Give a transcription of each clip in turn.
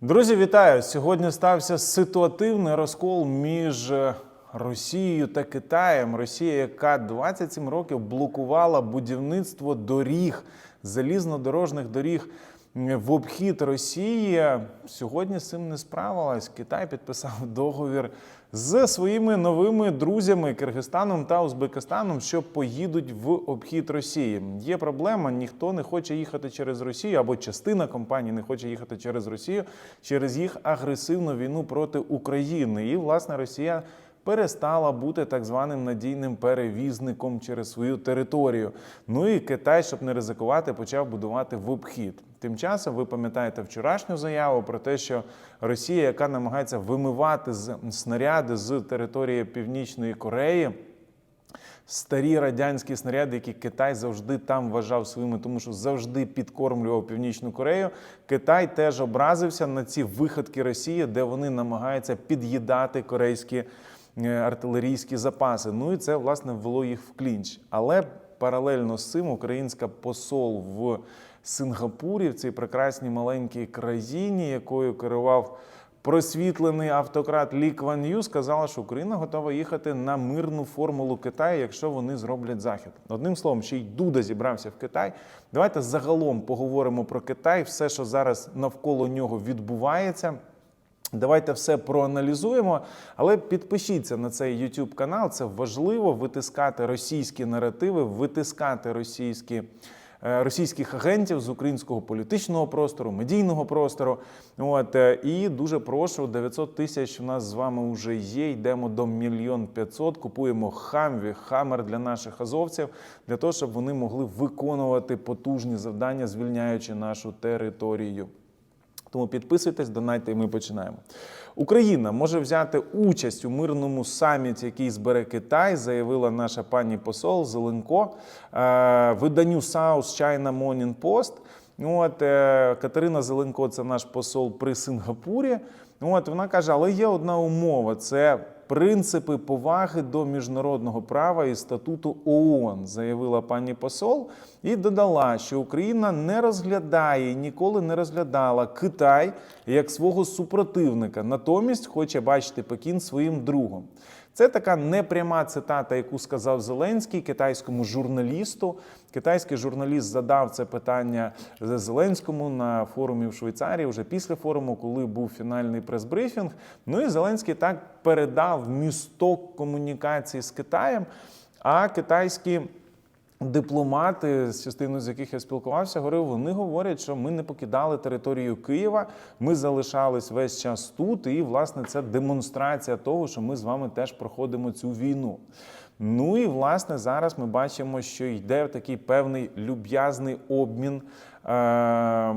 Друзі, вітаю! Сьогодні стався ситуативний розкол між е, Росією та Китаєм. Росія, яка 27 років блокувала будівництво доріг, залізнодорожних доріг в обхід Росії, сьогодні з цим не справилась. Китай підписав договір з своїми новими друзями Киргизстаном та Узбекистаном, що поїдуть в обхід Росії. Є проблема, ніхто не хоче їхати через Росію, або частина компаній не хоче їхати через Росію через їх агресивну війну проти України. І власне Росія. Перестала бути так званим надійним перевізником через свою територію. Ну і Китай, щоб не ризикувати, почав будувати в обхід. Тим часом ви пам'ятаєте вчорашню заяву про те, що Росія, яка намагається вимивати з снаряди з території Північної Кореї. Старі радянські снаряди, які Китай завжди там вважав своїми, тому що завжди підкормлював Північну Корею. Китай теж образився на ці виходки Росії, де вони намагаються під'їдати корейські е, артилерійські запаси. Ну і це власне ввело їх в клінч. Але паралельно з цим українська посол в Сингапурі, в цій прекрасній маленькій країні, якою керував просвітлений автократ Лі Кван Ю сказала, що Україна готова їхати на мирну формулу Китаю, якщо вони зроблять захід. Одним словом, ще й Дуда зібрався в Китай. Давайте загалом поговоримо про Китай, все, що зараз навколо нього відбувається. Давайте все проаналізуємо, але підпишіться на цей YouTube канал. Це важливо витискати російські наративи, витискати російські. Е, Російських агентів з українського політичного простору, медійного простору. От е, і дуже прошу 900 тисяч. У нас з вами вже є. Йдемо до мільйон 500, Купуємо хамві, хамер для наших азовців, для того, щоб вони могли виконувати потужні завдання, звільняючи нашу територію. Тому підписуйтесь, донайте, і ми починаємо. Україна може взяти участь у мирному саміті, який збере Китай, заявила наша пані посол Зеленко е, виданню South China Morning Post. От е, Катерина Зеленко, це наш посол при Сингапурі. От вона каже, але є одна умова: це принципи поваги до міжнародного права і статуту ООН, заявила пані посол, і додала, що Україна не розглядає і ніколи не розглядала Китай як свого супротивника, натомість хоче бачити Пекін своїм другом. Це така непряма цитата, яку сказав Зеленський китайському журналісту. Китайський журналіст задав це питання Зеленському на форумі в Швейцарії вже після форуму, коли був фінальний прес-брифінг. Ну і Зеленський так передав місток комунікації з Китаєм. А китайські дипломати, з частиною з яких я спілкувався, говорив, вони говорять, що ми не покидали територію Києва, ми залишались весь час тут, і власне це демонстрація того, що ми з вами теж проходимо цю війну. Ну і власне зараз ми бачимо, що йде такий певний люб'язний обмін. Е-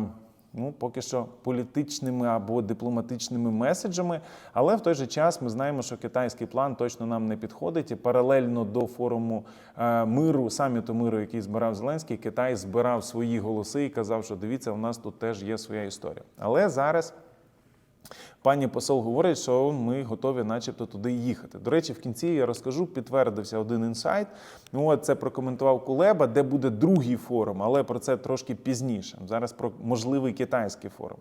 Ну, поки що політичними або дипломатичними меседжами, але в той же час ми знаємо, що китайський план точно нам не підходить. І паралельно до форуму е, миру, саміту миру, який збирав Зеленський, Китай збирав свої голоси і казав, що дивіться, у нас тут теж є своя історія. Але зараз. Пані посол говорить, що ми готові, начебто, туди їхати. До речі, в кінці я розкажу, підтвердився один інсайт. Ну, от це прокоментував Кулеба, де буде другий форум, але про це трошки пізніше. Зараз про можливий китайський форум.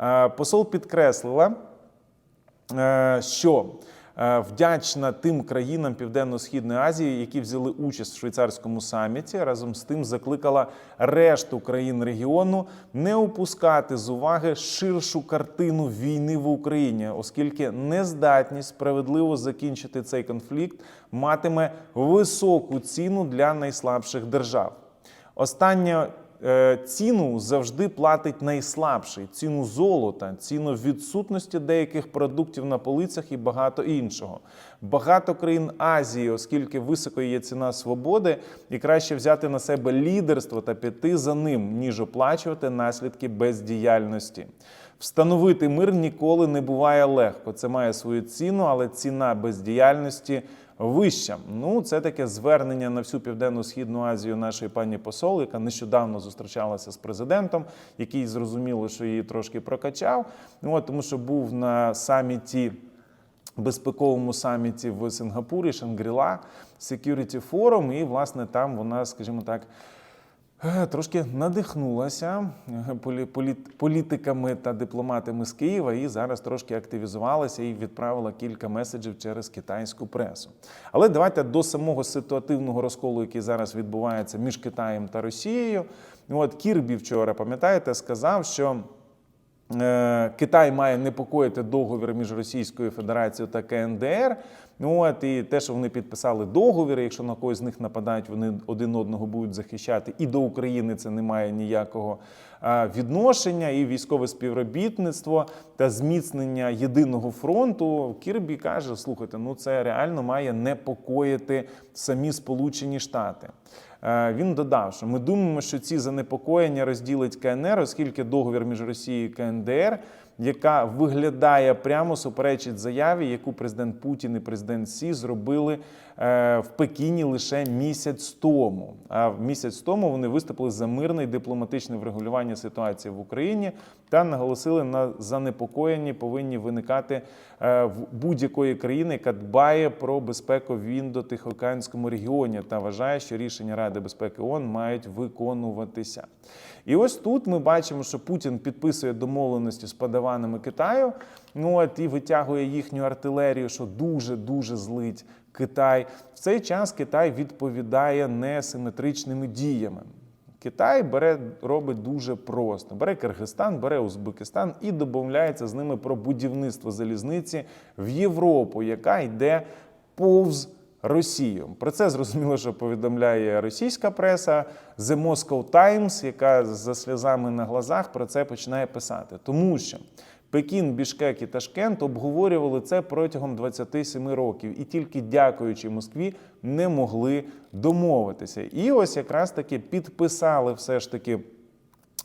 Е, Посол підкреслила, е, що вдячна тим країнам Південно-Східної Азії, які взяли участь в швейцарському саміті. Разом з тим закликала решту країн регіону не опускати з уваги ширшу картину війни в Україні, оскільки нездатність справедливо закінчити цей конфлікт матиме високу ціну для найслабших держав. Остання е, ціну завжди платить найслабший ціну золота, ціну відсутності деяких продуктів на полицях і багато іншого. Багато країн Азії, оскільки високо є ціна свободи, і краще взяти на себе лідерство та піти за ним, ніж оплачувати наслідки бездіяльності. Встановити мир ніколи не буває легко. Це має свою ціну, але ціна бездіяльності вища. Ну, це таке звернення на всю південно-східну Азію нашої пані посол, яка нещодавно зустрічалася з президентом, який зрозуміло, що її трошки прокачав. Ну, от, тому що був на саміті. Безпековому саміті в Сингапурі Шангріла Security Forum, і власне там вона, скажімо так, трошки надихнулася е, політиками та дипломатами з Києва і зараз трошки активізувалася і відправила кілька меседжів через китайську пресу. Але давайте до самого ситуативного розколу, який зараз відбувається між Китаєм та Росією. От Кірбі вчора, пам'ятаєте, сказав, що. Е, Китай має непокоїти договір між Російською Федерацією та КНДР. Ну от і те, що вони підписали договір, якщо на когось з них нападають, вони один одного будуть захищати. І до України це не має ніякого е, відношення. І військове співробітництво та зміцнення єдиного фронту. Кірбі каже: слухайте, ну це реально має непокоїти самі Сполучені Штати. Е, Він додав, що ми думаємо, що ці занепокоєння розділить КНР, оскільки договір між Росією і КНДР, яка виглядає прямо суперечить заяві, яку президент Путін і президент Сі зробили в Пекіні лише місяць тому. А місяць тому вони виступили за мирне і дипломатичне врегулювання ситуації в Україні та наголосили на занепокоєнні повинні виникати е, в будь-якої країни, яка дбає про безпеку в індотихоокеанському регіоні та вважає, що рішення Ради безпеки ООН мають виконуватися. І ось тут ми бачимо, що Путін підписує домовленості з подаванами Китаю. Ну от і витягує їхню артилерію, що дуже дуже злить Китай. В цей час Китай відповідає несиметричними діями. Китай бере, робить дуже просто: бере Киргизстан, бере Узбекистан і домовляється з ними про будівництво залізниці в Європу, яка йде повз Росію. Про це зрозуміло, що повідомляє російська преса The Moscow Times, яка за сльозами на глазах про це починає писати, тому що. Пекін, Бішкек і Ташкент обговорювали це протягом 27 років, і тільки дякуючи Москві не могли домовитися. І ось якраз таки підписали все ж таки.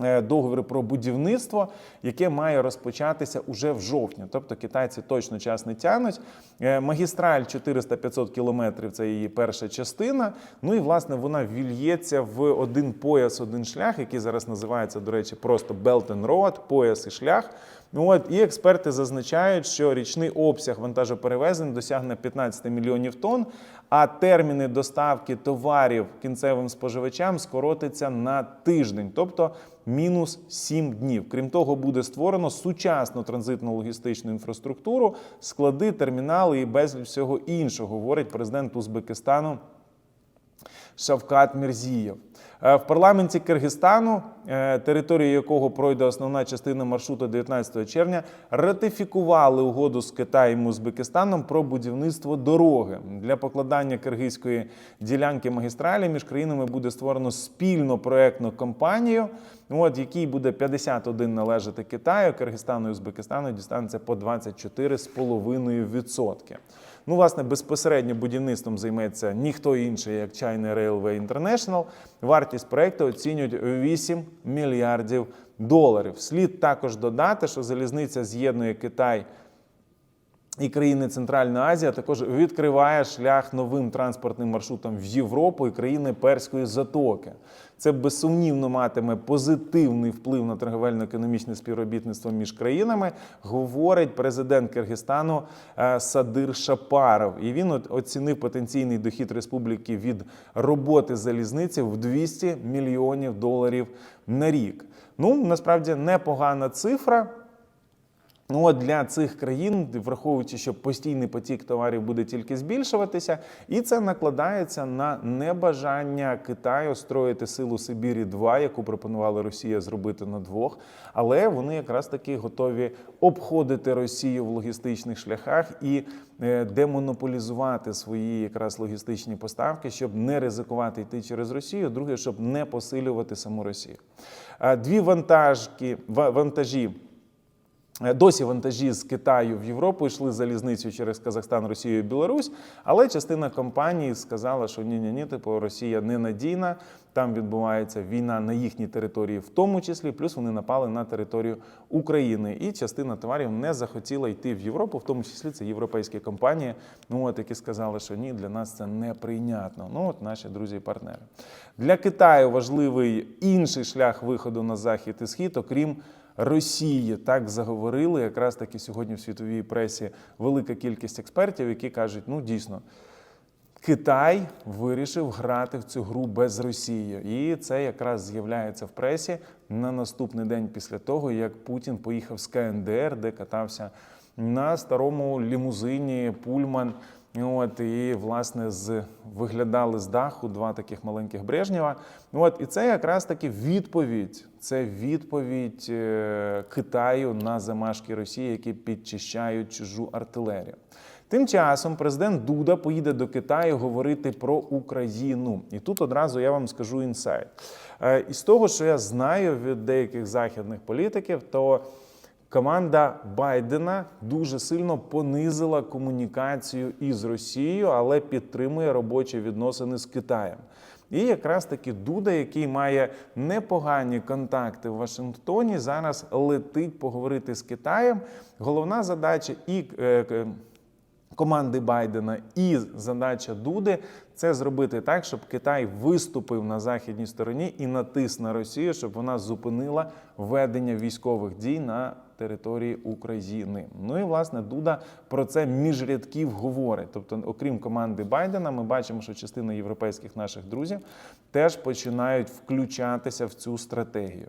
е, Договір про будівництво, яке має розпочатися уже в жовтні. Тобто китайці точно час не тянуть. Е, Магістраль 400-500 кілометрів це її перша частина. Ну і власне вона вільється в один пояс, один шлях, який зараз називається, до речі, просто Belt and Road, пояс і шлях. Ну от і експерти зазначають, що річний обсяг вантажоперевезень досягне 15 мільйонів тонн, а терміни доставки товарів кінцевим споживачам скоротиться на тиждень, тобто мінус 7 днів. Крім того, буде створено сучасну транзитну логістичну інфраструктуру, склади, термінали і безліч всього іншого, говорить президент Узбекистану. Шавкат Мірзієв. Е, В парламенті Киргизстану, е, територією якого пройде основна частина маршруту 19 червня, ратифікували угоду з Китаєм і Узбекистаном про будівництво дороги. Для покладання киргизької ділянки магістралі між країнами буде створено спільну проектну компанію, от якій буде 51 належати Китаю, Киргизстану і Узбекистану дістанеться по 24,5%. Ну, власне, безпосередньо будівництвом займеться ніхто інший, як China Railway International. Вартість проекту оцінюють 8 мільярдів доларів. Слід також додати, що залізниця з'єднує Китай і країни Центральної Азії, також відкриває шлях новим транспортним маршрутам в Європу і країни Перської затоки. Це безсумнівно матиме позитивний вплив на торговельно-економічне співробітництво між країнами, говорить президент Киргизстану е, Садир Шапаров. І він оцінив потенційний дохід республіки від роботи залізниці в 200 мільйонів доларів на рік. Ну насправді непогана цифра. Ну, от для цих країн, враховуючи, що постійний потік товарів буде тільки збільшуватися, і це накладається на небажання Китаю строїти силу Сибірі 2 яку пропонувала Росія зробити на двох. Але вони якраз таки готові обходити Росію в логістичних шляхах і е, демонополізувати свої якраз логістичні поставки, щоб не ризикувати йти через Росію. Друге, щоб не посилювати саму Росію. Дві вантажки ва- вантажі. Е, Досі вантажі з Китаю в Європу йшли залізницею через Казахстан, Росію і Білорусь, але частина компаній сказала, що ні, ні, ні, типу Росія ненадійна. Там відбувається війна на їхній території, в тому числі, плюс вони напали на територію України. І частина товарів не захотіла йти в Європу, в тому числі це європейські компанії. Ну от які сказали, що ні, для нас це неприйнятно. Ну от наші друзі і партнери. Для Китаю важливий інший шлях виходу на захід і схід, окрім. Росії так заговорили якраз таки сьогодні в світовій пресі велика кількість експертів, які кажуть, ну дійсно. Китай вирішив грати в цю гру без Росії, і це якраз з'являється в пресі на наступний день після того, як Путін поїхав з КНДР, де катався на старому лімузині Пульман. От і власне з виглядали з даху два таких маленьких Брежнєва. От і це якраз таки відповідь. Це відповідь е, Китаю на замашки Росії, які підчищають чужу артилерію. Тим часом президент Дуда поїде до Китаю говорити про Україну. І тут одразу я вам скажу інсайт. Е, Із того, що я знаю від деяких західних політиків, то команда Байдена дуже сильно понизила комунікацію із Росією, але підтримує робочі відносини з Китаєм. І якраз таки Дуда, який має непогані контакти в Вашингтоні, зараз летить поговорити з Китаєм. Головна задача і е, команди Байдена і задача Дуди це зробити так, щоб Китай виступив на західній стороні і натис на Росію, щоб вона зупинила ведення військових дій на території України. Ну і власне Дуда про це між рядків говорить. Тобто, окрім команди Байдена, ми бачимо, що частина європейських наших друзів теж починають включатися в цю стратегію.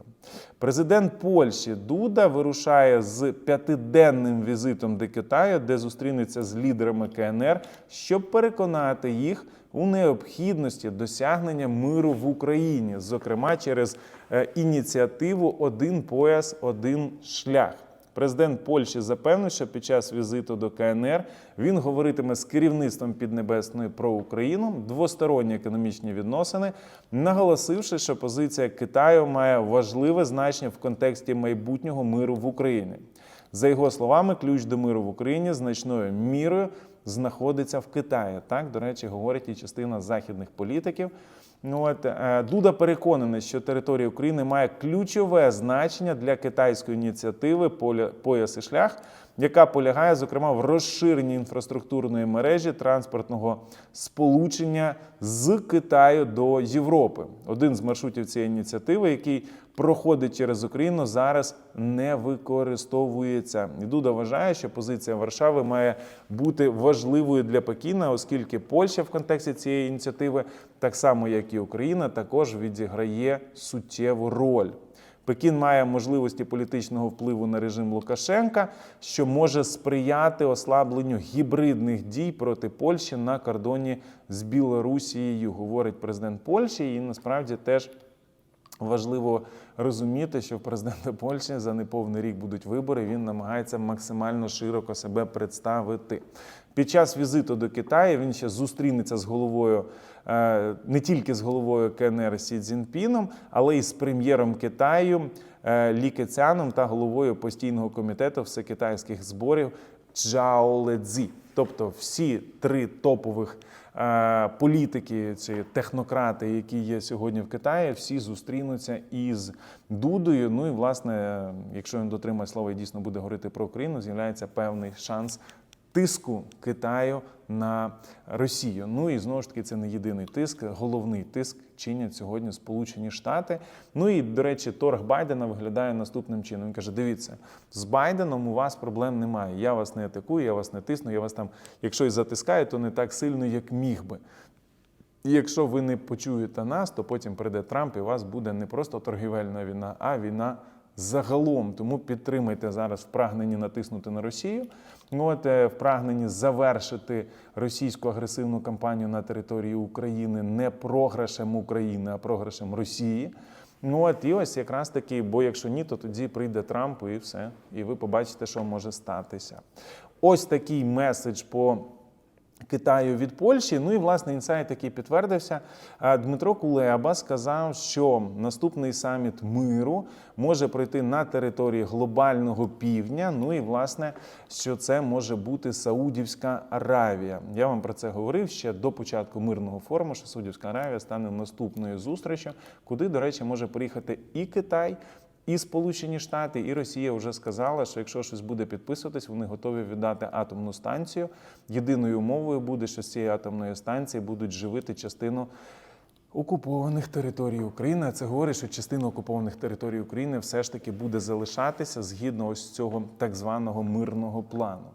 Президент Польщі Дуда вирушає з п'ятиденним візитом до Китаю, де зустрінеться з лідерами КНР, щоб переконати їх у необхідності досягнення миру в Україні, зокрема через ініціативу Один пояс, один шлях. Президент Польщі запевнив, що під час візиту до КНР він говоритиме з керівництвом Піднебесної про Україну, двосторонні економічні відносини, наголосивши, що позиція Китаю має важливе значення в контексті майбутнього миру в Україні. За його словами, ключ до миру в Україні значною мірою знаходиться в Китаї. Так, до речі, говорить і частина західних політиків. Ну, от, е, Дуда переконаний, що територія України має ключове значення для китайської ініціативи «Поля- Пояс і шлях, яка полягає, зокрема, в розширенні інфраструктурної мережі транспортного сполучення з Китаю до Європи. Один з маршрутів цієї ініціативи, який проходить через Україну, зараз не використовується. І Дуда вважає, що позиція Варшави має бути важливою для Пекіна, оскільки Польща в контексті цієї ініціативи, так само як і Україна, також відіграє суттєву роль. Пекін має можливості політичного впливу на режим Лукашенка, що може сприяти ослабленню гібридних дій проти Польщі на кордоні з Білорусією, говорить президент Польщі. І насправді теж важливо розуміти, що в президента Польщі за неповний рік будуть вибори. Він намагається максимально широко себе представити. Під час візиту до Китаю він ще зустрінеться з головою е, не тільки з головою КНР Сі Цзіньпіном, але й з прем'єром Китаю е, Лі Кецяном та головою постійного комітету всекитайських зборів Чжао Ледзі. Тобто всі три топових політики ці технократи, які є сьогодні в Китаї, всі зустрінуться із Дудою. Ну і власне, якщо він дотримає слова і дійсно буде говорити про Україну, з'являється певний шанс тиску Китаю на Росію. Ну і знову ж таки, це не єдиний тиск, головний тиск чинять сьогодні Сполучені Штати. Ну і до речі, торг Байдена виглядає наступним чином. Він каже: дивіться, з Байденом у вас проблем немає. Я вас не атакую, я вас не тисну, я вас там, якщо і затискаю, то не так сильно, як міг би. І якщо ви не почуєте нас, то потім прийде Трамп, і у вас буде не просто торгівельна війна, а війна загалом. Тому підтримайте зараз в прагненні натиснути на Росію. Ну, От е, в прагненні завершити російську агресивну кампанію на території України не програшем України, а програшем Росії. Ну от і ось якраз таки, бо якщо ні, то тоді прийде Трамп і все. І ви побачите, що може статися. Ось такий меседж по. Китаю від Польщі. Ну і власне інсайт, який підтвердився. Дмитро Кулеба сказав, що наступний саміт миру може пройти на території глобального півдня. Ну і власне, що це може бути Саудівська Аравія. Я вам про це говорив ще до початку мирного форуму, що Саудівська Аравія стане наступною зустрічю, куди, до речі, може приїхати і Китай. І Сполучені Штати, і Росія вже сказала, що якщо щось буде підписуватись, вони готові віддати атомну станцію. Єдиною умовою буде, що з цієї атомної станції будуть живити частину окупованих територій України. А Це говорить, що частина окупованих територій України все ж таки буде залишатися згідно ось цього так званого мирного плану.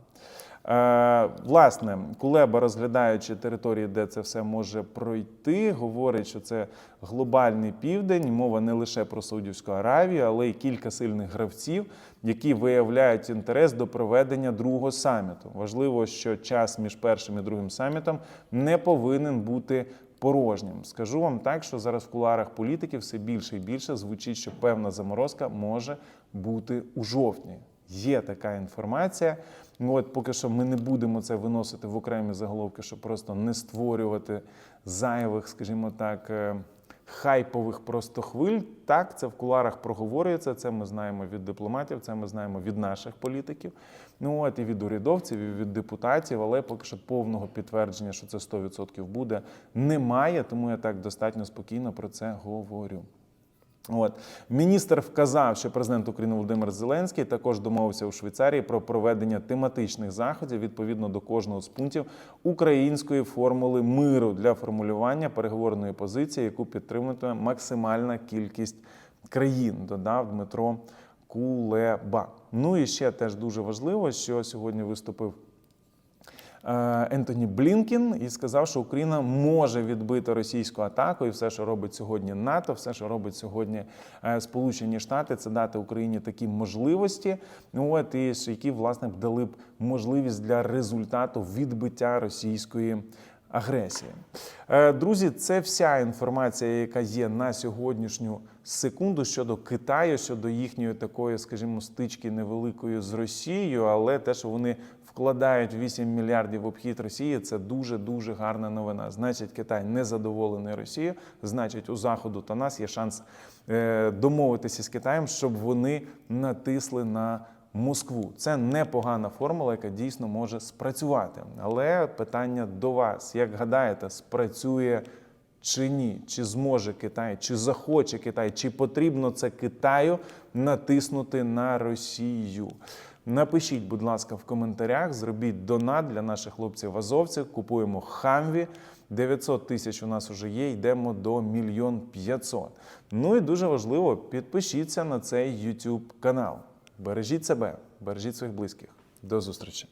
Е, власне, Кулеба, розглядаючи території, де це все може пройти, говорить, що це глобальний південь. Мова не лише про Саудівську Аравію, але й кілька сильних гравців, які виявляють інтерес до проведення другого саміту. Важливо, що час між першим і другим самітом не повинен бути порожнім. Скажу вам так, що зараз в куларах політиків все більше і більше звучить, що певна заморозка може бути у жовтні. Є така інформація. Ну, От поки що ми не будемо це виносити в окремі заголовки, щоб просто не створювати зайвих, скажімо так, е, хайпових просто хвиль. Так, це в куларах проговорюється. Це ми знаємо від дипломатів, це ми знаємо від наших політиків. Ну от і від урядовців, і від депутатів, але поки що повного підтвердження, що це 100% буде, немає. Тому я так достатньо спокійно про це говорю. От міністр вказав, що президент України Володимир Зеленський також домовився у Швейцарії про проведення тематичних заходів відповідно до кожного з пунктів української формули миру для формулювання переговорної позиції, яку підтримує максимальна кількість країн. Додав Дмитро Кулеба. Ну і ще теж дуже важливо, що сьогодні виступив. Е, Ентоні Блінкін і сказав, що Україна може відбити російську атаку, і все, що робить сьогодні НАТО, все, що робить сьогодні е, Сполучені Штати, це дати Україні такі можливості, ну, от і які власне б дали б можливість для результату відбиття російської. Агресії, Е, друзі, це вся інформація, яка є на сьогоднішню секунду щодо Китаю, щодо їхньої такої, скажімо, стички невеликої з Росією, але те, що вони вкладають 8 мільярдів в обхід Росії, це дуже дуже гарна новина. Значить, Китай не задоволений Росією. Значить, у заходу та нас є шанс е, домовитися з Китаєм, щоб вони натисли на. Москву це непогана формула, яка дійсно може спрацювати. Але питання до вас: як гадаєте, спрацює чи ні? Чи зможе Китай, чи захоче Китай, чи потрібно це Китаю натиснути на Росію? Напишіть, будь ласка, в коментарях, зробіть донат для наших хлопців азовців. Купуємо хамві. 900 тисяч у нас вже є. Йдемо до мільйон 500. Ну і дуже важливо, підпишіться на цей YouTube канал. Бережіть себе, бережіть своїх близьких. До зустрічі.